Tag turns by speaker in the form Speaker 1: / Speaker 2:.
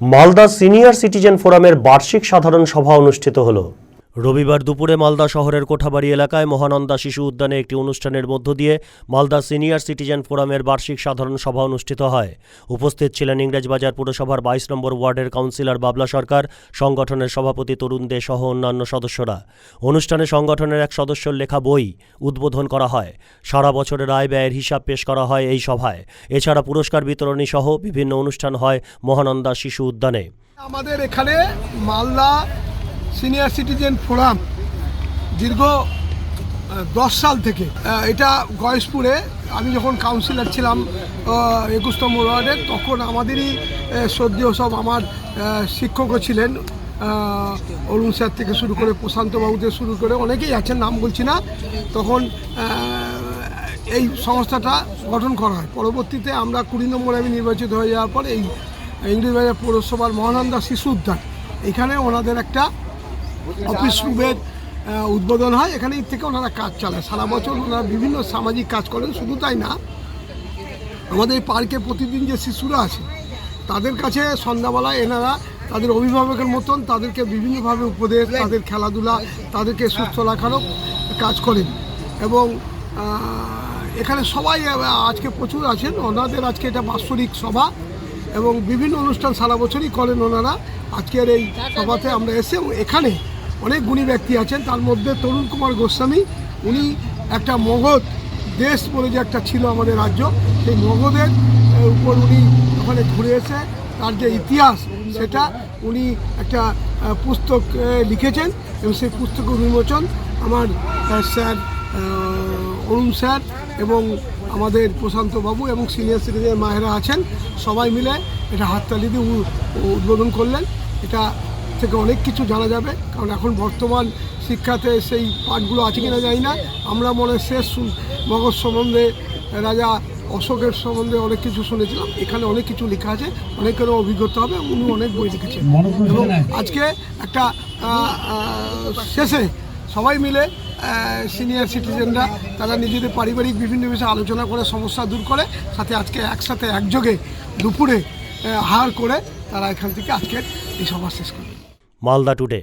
Speaker 1: Malda senior citizen ফোরামের বার্ষিক সাধারণ সভা অনুষ্ঠিত হলো। রবিবার দুপুরে মালদা শহরের কোঠাবাড়ি এলাকায় মহানন্দা শিশু উদ্যানে একটি অনুষ্ঠানের মধ্য দিয়ে মালদা সিনিয়র সিটিজেন ফোরামের বার্ষিক সাধারণ সভা অনুষ্ঠিত হয়। উপস্থিত ছিলেন ইংরেজবাজার পুরসভার বাইশ নম্বর ওয়ার্ডের কাউন্সিলর বাবলা সরকার, সংগঠনের সভাপতি তরুণ দে সহ অন্যান্য সদস্যরা। অনুষ্ঠানে সংগঠনের এক সদস্যর লেখা বই উদ্বোধন করা হয়। সারা বছরের আয় ব্যয়ের হিসাব পেশ করা হয় এই সভায়। এছাড়া পুরস্কার বিতরণী সহ বিভিন্ন অনুষ্ঠান হয় মহানন্দা শিশু উদ্যানে।
Speaker 2: আমাদের এখানে মালদা সিনিয়র সিটিজেন ফোরাম দীর্ঘ দশ সাল থেকে। এটা গয়েশপুরে আমি যখন কাউন্সিলর ছিলাম একুশতম ওয়ার্ডের তখন আমাদেরই শ্রদ্ধেয় সব আমার শিক্ষকও ছিলেন। অরুণ স্যার থেকে শুরু করে প্রশান্তবাবু থেকে শুরু করে অনেকেই আছেন, নাম বলছি না। তখন এই সংস্থাটা গঠন করা হয়। পরবর্তীতে আমরা কুড়ি নম্বরে আমি নির্বাচিত হয়ে যাওয়ার পর এই ইংরেজবাজার পৌরসভার মহানন্দা শিশু উদ্যান, এখানে ওনাদের একটা অফিস রুমের উদ্বোধন হয়। এখানে থেকে ওনারা কাজ চালায়। সারা বছর ওনারা বিভিন্ন সামাজিক কাজ করেন শুধু তাই না আমাদের এই পার্কে প্রতিদিন যে শিশুরা আছে তাদের কাছে সন্ধ্যাবেলায় এনারা তাদের অভিভাবকের মতন তাদেরকে বিভিন্নভাবে উপদেশ তাদের খেলাধুলা তাদেরকে সুস্থ রাখারও কাজ করেন। এবং এখানে সবাই আজকে প্রচুর আছেন। ওনাদের আজকে এটা বাৎসরিক সভা এবং বিভিন্ন অনুষ্ঠান সারা বছরই করেন ওনারা। আজকের এই সভাতে আমরা এসে এবং এখানে অনেক গুণী ব্যক্তি আছেন। তার মধ্যে তরুণ কুমার গোস্বামী, উনি একটা মগধ দেশ বলে যে একটা ছিল আমাদের রাজ্য। সেই মগধের উপর উনি ওখানে ঘুরে এসে তার যে ইতিহাস, সেটা উনি একটা পুস্তক লিখেছেন এবং সেই পুস্তক বিমোচন আমার স্যার অরুণ স্যার এবং আমাদের প্রশান্ত বাবু এবং সিনিয়র সিটিজেন মায়েরা আছেন। সবাই মিলে এটা হাততালি দিয়ে উদ্বোধন করলেন। এটা থেকে অনেক কিছু জানা যাবে। কারণ এখন বর্তমান শিক্ষাতে সেই পাঠগুলো আছে কিনা জানি না। আমরা মনে শেষ মগজ সম্বন্ধে রাজা অশোকের সম্বন্ধে অনেক কিছু শুনেছিলাম। এখানে অনেক কিছু লেখা আছে অনেকেরও অভিজ্ঞতা হবে উনি অনেক বই লিখেছেন। এবং আজকে একটা শেষে সবাই মিলে সিনিয়র সিটিজেনরা তারা নিজেদের পারিবারিক বিভিন্ন বিষয়ে আলোচনা করে সমস্যা দূর করে সাথে আজকে একসাথে একযোগে দুপুরে হার করে তারা এখান থেকে আজকের এই সভা শেষ করবে
Speaker 1: মালদা টুডে।